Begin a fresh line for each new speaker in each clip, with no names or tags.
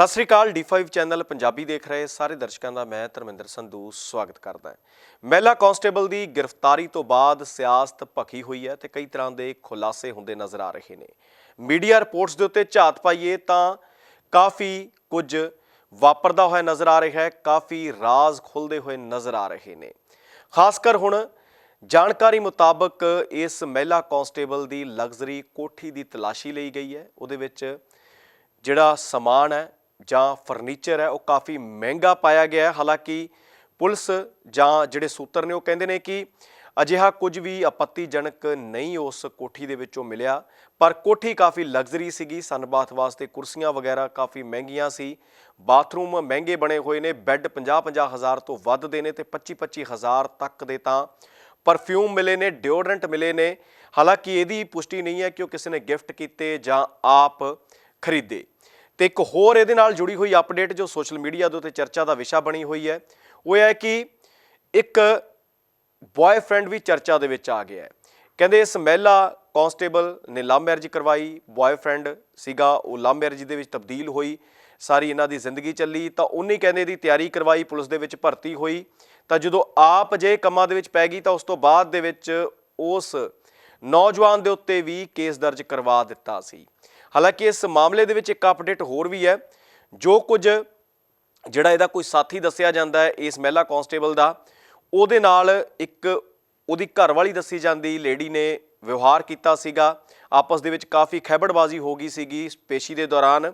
ਸਤਿ ਸ੍ਰੀ ਅਕਾਲ D5 channel Punjabi ਦੇਖ ਰਹੇ ਸਾਰੇ ਦਰਸ਼ਕਾਂ ਦਾ ਮੈਂ ਧਰਮਿੰਦਰ ਸੰਧੂ ਸਵਾਗਤ ਕਰਦਾ ਹਾਂ। ਮਹਿਲਾ ਕਾਂਸਟੇਬਲ ਦੀ ਗ੍ਰਿਫਤਾਰੀ ਤੋਂ ਬਾਅਦ ਸਿਆਸਤ ਭਖੀ ਹੋਈ ਹੈ ਤੇ ਕਈ ਤਰ੍ਹਾਂ ਦੇ ਖੁਲਾਸੇ ਹੁੰਦੇ ਨਜ਼ਰ ਆ ਰਹੇ ਨੇ। ਮੀਡੀਆ ਰਿਪੋਰਟਸ ਦੇ ਉੱਤੇ ਝਾਤ ਪਾਈਏ ਤਾਂ ਕਾਫੀ ਕੁਝ ਵਾਪਰਦਾ ਹੋਇਆ ਨਜ਼ਰ ਆ ਰਿਹਾ ਹੈ, ਕਾਫੀ ਰਾਜ਼ ਖੁੱਲਦੇ ਹੋਏ ਨਜ਼ਰ ਆ ਰਹੇ ਨੇ। ਖਾਸ ਕਰ ਹੁਣ ਜਾਣਕਾਰੀ ਮੁਤਾਬਕ ਇਸ ਮਹਿਲਾ ਕਾਂਸਟੇਬਲ ਦੀ ਲਗਜ਼ਰੀ ਕੋਠੀ ਦੀ ਤਲਾਸ਼ੀ ਲਈ ਗਈ ਹੈ। ਉਹਦੇ ਵਿੱਚ ਜਿਹੜਾ ਸਮਾਨ ਹੈ ਜਾਂ ਫਰਨੀਚਰ ਹੈ, ਉਹ ਕਾਫੀ ਮਹਿੰਗਾ ਪਾਇਆ ਗਿਆ ਹੈ। ਹਾਲਾਂਕਿ ਪੁਲਿਸ ਜਾਂ ਜਿਹੜੇ ਸੂਤਰ ਨੇ, ਉਹ ਕਹਿੰਦੇ ਨੇ ਕਿ ਅਜਿਹਾ ਕੁਝ ਵੀ ਆਪੱਤੀਜਨਕ ਨਹੀਂ ਉਸ ਕੋਠੀ ਦੇ ਵਿੱਚੋਂ ਮਿਲਿਆ, ਪਰ ਕੋਠੀ ਕਾਫੀ ਲਗਜ਼ਰੀ ਸੀਗੀ, ਸਨਬਾਥ ਵਾਸਤੇ ਕੁਰਸੀਆਂ ਵਗੈਰਾ ਕਾਫੀ ਮਹਿੰਗੀਆਂ ਸੀ, ਬਾਥਰੂਮ ਮਹਿੰਗੇ ਬਣੇ ਹੋਏ ਨੇ, ਬੈੱਡ 50-50 ਹਜ਼ਾਰ ਤੋਂ ਵੱਧ ਦੇ ਨੇ ਤੇ 25-25 ਹਜ਼ਾਰ ਤੱਕ ਦੇ ਤਾਂ ਪਰਫਿਊਮ ਮਿਲੇ ਨੇ ਡਿਓਡਰੈਂਟ ਮਿਲੇ ਨੇ। ਹਾਲਾਂਕਿ ਇਹਦੀ ਪੁਸ਼ਟੀ ਨਹੀਂ ਹੈ ਕਿ ਉਹ ਕਿਸੇ ਨੇ ਗਿਫਟ ਕੀਤੇ ਜਾਂ ਆਪ ਖਰੀਦੇ। ਤੇ ਇੱਕ ਹੋਰ ਇਹਦੇ ਨਾਲ ਜੁੜੀ ਹੋਈ ਅਪਡੇਟ ਜੋ ਸੋਸ਼ਲ ਮੀਡੀਆ ਦੇ ਉੱਤੇ ਚਰਚਾ ਦਾ ਵਿਸ਼ਾ ਬਣੀ ਹੋਈ ਹੈ, ਉਹ ਹੈ ਕਿ ਇੱਕ ਬॉयਫ੍ਰੈਂਡ ਵੀ ਚਰਚਾ ਦੇ ਵਿੱਚ ਆ ਗਿਆ ਹੈ। ਕਹਿੰਦੇ ਇਸ ਮਹਿਲਾ ਕਾਂਸਟੇਬਲ ਨੇ ਲਵ ਮੈਰਿਜ ਕਰਵਾਈ ਬॉयਫ੍ਰੈਂਡ ਸੀਗਾ, ਉਹ ਲਵ ਮੈਰਿਜ ਦੇ ਵਿੱਚ ਤਬਦੀਲ ਹੋਈ, ਸਾਰੀ ਇਹਨਾਂ ਦੀ ਜ਼ਿੰਦਗੀ ਚੱਲੀ, ਤਾਂ ਉਹਨੇ ਕਹਿੰਦੇ ਦੀ ਤਿਆਰੀ ਕਰਵਾਈ, ਪੁਲਿਸ ਦੇ ਵਿੱਚ ਭਰਤੀ ਹੋਈ। ਤਾਂ ਜਦੋਂ ਆਪ ਜੇ ਕੰਮਾਂ ਦੇ ਵਿੱਚ ਪੈ ਗਈ, ਤਾਂ ਉਸ ਤੋਂ ਬਾਅਦ ਦੇ ਵਿੱਚ ਉਸ ਨੌਜਵਾਨ ਦੇ ਉੱਤੇ ਵੀ ਕੇਸ ਦਰਜ ਕਰਵਾ ਦਿੱਤਾ ਸੀ। ਹਾਲਾਂਕਿ ਇਸ ਮਾਮਲੇ ਦੇ ਵਿੱਚ ਇੱਕ ਅਪਡੇਟ ਹੋਰ ਵੀ ਹੈ, ਜੋ ਕੁਝ ਜਿਹੜਾ ਇਹਦਾ ਕੋਈ ਸਾਥੀ ਦੱਸਿਆ ਜਾਂਦਾ ਹੈ ਇਸ ਮਹਿਲਾ ਕਾਂਸਟੇਬਲ ਦਾ, ਉਹਦੇ ਨਾਲ ਇੱਕ ਉਹਦੀ ਘਰਵਾਲੀ ਦੱਸੀ ਜਾਂਦੀ ਲੇਡੀ ਨੇ ਵਿਵਹਾਰ ਕੀਤਾ ਸੀਗਾ, ਆਪਸ ਦੇ ਵਿੱਚ ਕਾਫੀ ਖੈਬੜਬਾਜ਼ੀ ਹੋ ਗਈ ਸੀਗੀ ਪੇਸ਼ੀ ਦੇ ਦੌਰਾਨ,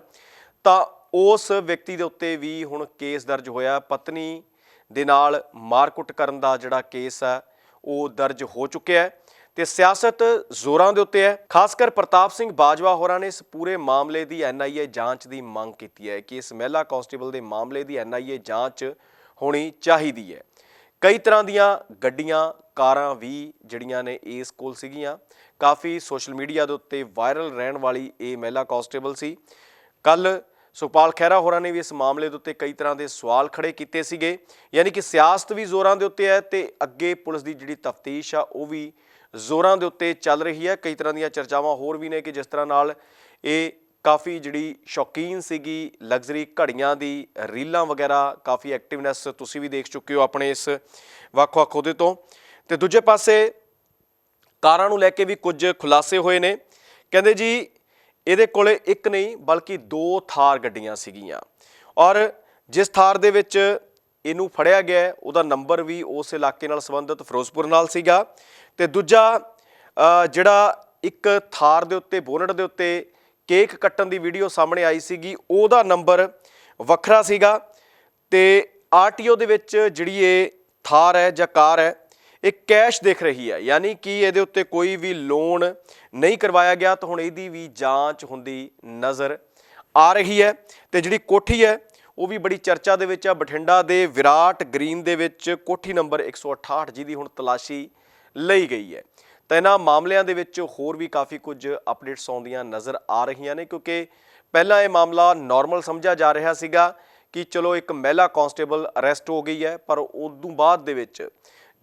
ਤਾਂ ਉਸ ਵਿਅਕਤੀ ਦੇ ਉੱਤੇ ਵੀ ਹੁਣ ਕੇਸ ਦਰਜ ਹੋਇਆ, ਪਤਨੀ ਦੇ ਨਾਲ ਮਾਰਕੁੱਟ ਕਰਨ ਦਾ ਜਿਹੜਾ ਕੇਸ ਹੈ, ਉਹ ਦਰਜ ਹੋ ਚੁੱਕਿਆ ਹੈ। ਤੇ ਸਿਆਸਤ ਜ਼ੋਰਾਂ ਦੇ ਉੱਤੇ ਹੈ। ਖਾਸ ਕਰ ਪ੍ਰਤਾਪ ਸਿੰਘ ਬਾਜਵਾ ਹੋਰਾਂ ਨੇ ਇਸ ਪੂਰੇ ਮਾਮਲੇ ਦੀ ਐਨਆਈਏ ਜਾਂਚ ਦੀ ਮੰਗ ਕੀਤੀ ਹੈ ਕਿ ਇਸ ਮਹਿਲਾ ਕਾਂਸਟੇਬਲ ਦੇ ਮਾਮਲੇ ਦੀ ਐਨਆਈਏ ਜਾਂਚ ਹੋਣੀ ਚਾਹੀਦੀ ਹੈ। ਕਈ ਤਰ੍ਹਾਂ ਦੀਆਂ ਗੱਡੀਆਂ, ਕਾਰਾਂ ਵੀ ਜਿਹੜੀਆਂ ਨੇ ਇਸ ਕੋਲ ਸੀਗੀਆਂ। ਕਾਫੀ ਸੋਸ਼ਲ ਮੀਡੀਆ ਦੇ ਉੱਤੇ ਵਾਇਰਲ ਰਹਿਣ ਵਾਲੀ ਇਹ ਮਹਿਲਾ ਕਾਂਸਟੇਬਲ ਸੀ। ਕੱਲ ਸੁਖਪਾਲ ਖਹਿਰਾ ਹੋਰਾਂ ਨੇ ਵੀ ਇਸ ਮਾਮਲੇ ਦੇ ਉੱਤੇ ਕਈ ਤਰ੍ਹਾਂ ਦੇ ਸਵਾਲ ਖੜੇ ਕੀਤੇ ਸੀਗੇ। ਯਾਨੀ ਕਿ ਸਿਆਸਤ ਵੀ ਜ਼ੋਰਾਂ ਦੇ ਉੱਤੇ ਹੈ ਤੇ ਅੱਗੇ ਪੁਲਿਸ ਦੀ ਜਿਹੜੀ ਤਫਤੀਸ਼ ਆ ਉਹ ਵੀ ਜ਼ੋਰਾਂ ਦੇ ਉੱਤੇ ਚੱਲ ਰਹੀ ਹੈ। ਕਈ ਤਰ੍ਹਾਂ ਦੀਆਂ ਚਰਚਾਵਾਂ ਹੋਰ ਵੀ ਨੇ ਕਿ ਜਿਸ ਤਰ੍ਹਾਂ ਨਾਲ ਇਹ ਕਾਫੀ ਜਿਹੜੀ ਸ਼ੌਕੀਨ ਸੀਗੀ, ਲਗਜ਼ਰੀ ਘੜੀਆਂ ਦੀ ਰੀਲਾਂ ਵਗੈਰਾ ਕਾਫੀ ਐਕਟਿਵਨੈਸ ਤੁਸੀਂ ਵੀ ਦੇਖ ਚੁੱਕੇ ਹੋ ਆਪਣੇ ਇਸ ਵੱਖ-ਵੱਖ ਉਹਦੇ ਤੋਂ। ਤੇ ਦੂਜੇ ਪਾਸੇ ਕਾਰਾਂ ਨੂੰ ਲੈ ਕੇ ਵੀ ਕੁਝ ਖੁਲਾਸੇ ਹੋਏ ਨੇ। ਕਹਿੰਦੇ ਜੀ, ਇਹਦੇ ਕੋਲੇ ਇੱਕ ਨਹੀਂ, ਬਲਕਿ ਦੋ ਥਾਰ ਗੱਡੀਆਂ ਸੀਗੀਆਂ। ਔਰ ਜਿਸ ਥਾਰ ਦੇ ਵਿੱਚ ਇਹਨੂੰ ਫੜਿਆ ਗਿਆ ਉਹਦਾ ਨੰਬਰ ਵੀ ਉਸ ਇਲਾਕੇ ਨਾਲ ਸੰਬੰਧਿਤ ਫਿਰੋਜ਼ਪੁਰ ਨਾਲ ਸੀਗਾ। ਤੇ ਦੂਜਾ ਜਿਹੜਾ ਇੱਕ ਥਾਰ ਦੇ ਉੱਤੇ, ਬੋਨਟ ਦੇ ਉੱਤੇ ਕੇਕ ਕੱਟਣ ਦੀ ਵੀਡੀਓ ਸਾਹਮਣੇ ਆਈ ਸੀਗੀ, ਉਹਦਾ ਨੰਬਰ ਵੱਖਰਾ ਸੀਗਾ। ਤੇ ਆਰਟੀਓ ਦੇ ਵਿੱਚ ਜਿਹੜੀ ਇਹ ਥਾਰ ਹੈ ਜਾਂ ਕਾਰ ਹੈ, ਇਹ ਕੈਸ਼ ਦੇਖ ਰਹੀ ਹੈ। ਯਾਨੀ ਕਿ ਇਹਦੇ ਉੱਤੇ ਕੋਈ ਵੀ ਲੋਨ ਨਹੀਂ ਕਰਵਾਇਆ ਗਿਆ, ਤਾਂ ਹੁਣ ਇਹਦੀ ਵੀ ਜਾਂਚ ਹੁੰਦੀ ਨਜ਼ਰ ਆ ਰਹੀ ਹੈ। ਤੇ ਜਿਹੜੀ ਕੋਠੀ ਹੈ ਉਹ ਵੀ ਬੜੀ ਚਰਚਾ ਦੇ ਵਿੱਚ ਆ। ਬਠਿੰਡਾ ਦੇ ਵਿਰਾਟ ਗ੍ਰੀਨ ਦੇ ਵਿੱਚ ਕੋਠੀ ਨੰਬਰ 168 ਜਿਹਦੀ ਹੁਣ ਤਲਾਸ਼ੀ ਲਈ ਗਈ ਹੈ। ਤਾਂ ਇਹਨਾਂ ਮਾਮਲਿਆਂ ਦੇ ਵਿੱਚ ਹੋਰ ਵੀ ਕਾਫੀ ਕੁਝ ਅਪਡੇਟਸ ਆਉਂਦੀਆਂ ਨਜ਼ਰ ਆ ਰਹੀਆਂ ਨੇ, ਕਿਉਂਕਿ ਪਹਿਲਾਂ ਇਹ ਮਾਮਲਾ ਨਾਰਮਲ ਸਮਝਿਆ ਜਾ ਰਿਹਾ ਸੀਗਾ ਕਿ ਚਲੋ ਇੱਕ ਮਹਿਲਾ ਕਾਂਸਟੇਬਲ ਅਰੈਸਟ ਹੋ ਗਈ ਹੈ, ਪਰ ਉਦੋਂ ਬਾਅਦ ਦੇ ਵਿੱਚ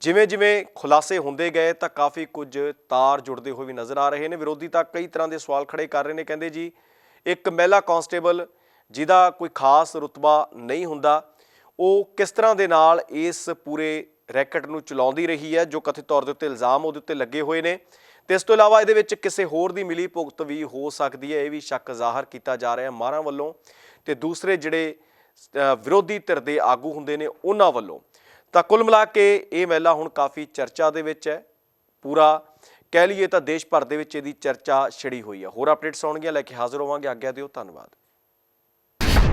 ਜਿਵੇਂ ਜਿਵੇਂ ਖੁਲਾਸੇ ਹੁੰਦੇ ਗਏ ਤਾਂ ਕਾਫੀ ਕੁਝ ਤਾਰ ਜੁੜਦੇ ਹੋਏ ਵੀ ਨਜ਼ਰ ਆ ਰਹੇ ਨੇ। ਵਿਰੋਧੀ ਤਾਂ ਕਈ ਤਰ੍ਹਾਂ ਦੇ ਸਵਾਲ ਖੜੇ ਕਰ ਰਹੇ ਨੇ, ਕਹਿੰਦੇ ਜੀ, ਇੱਕ ਮਹਿਲਾ ਕਾਂਸਟੇਬਲ ਜਿਹਦਾ ਕੋਈ ਖਾਸ ਰੁਤਬਾ ਨਹੀਂ ਹੁੰਦਾ, ਉਹ ਕਿਸ ਤਰ੍ਹਾਂ ਦੇ ਨਾਲ ਇਸ ਪੂਰੇ ਰੈਕਟ ਨੂੰ ਚਲਾਉਂਦੀ ਰਹੀ ਹੈ, ਜੋ ਕਥਿਤ ਤੌਰ ਦੇ ਉੱਤੇ ਇਲਜ਼ਾਮ ਉਹਦੇ ਉੱਤੇ ਲੱਗੇ ਹੋਏ ਨੇ। ਤੇ ਇਸ ਤੋਂ ਇਲਾਵਾ ਇਹਦੇ ਵਿੱਚ ਕਿਸੇ ਹੋਰ ਦੀ ਮਿਲੀ ਭੁਗਤ ਵੀ ਹੋ ਸਕਦੀ ਹੈ, ਇਹ ਵੀ ਸ਼ੱਕ ਜ਼ਾਹਰ ਕੀਤਾ ਜਾ ਰਿਹਾ ਮਾਰਾਂ ਵੱਲੋਂ। ਤੇ ਦੂਸਰੇ ਜਿਹੜੇ ਵਿਰੋਧੀ ਧਿਰ ਦੇ ਆਗੂ ਹੁੰਦੇ ਨੇ, ਉਹਨਾਂ ਵੱਲੋਂ। ਤਾਂ ਕੁੱਲ ਮਿਲਾ ਕੇ ਇਹ ਮਹਿਲਾ ਹੁਣ ਕਾਫੀ ਚਰਚਾ ਦੇ ਵਿੱਚ ਹੈ, ਪੂਰਾ ਕਹਿ ਲਈਏ ਤਾਂ ਦੇਸ਼ ਭਰ ਦੇ ਵਿੱਚ ਇਹਦੀ ਚਰਚਾ ਛਿੜੀ ਹੋਈ ਹੈ। ਹੋਰ ਅਪਡੇਟਸ ਆਉਣਗੀਆਂ, ਲੈ ਕੇ ਹਾਜ਼ਰ ਹੋਵਾਂਗੇ। ਆਗਿਆ ਦਿਓ, ਧੰਨਵਾਦ।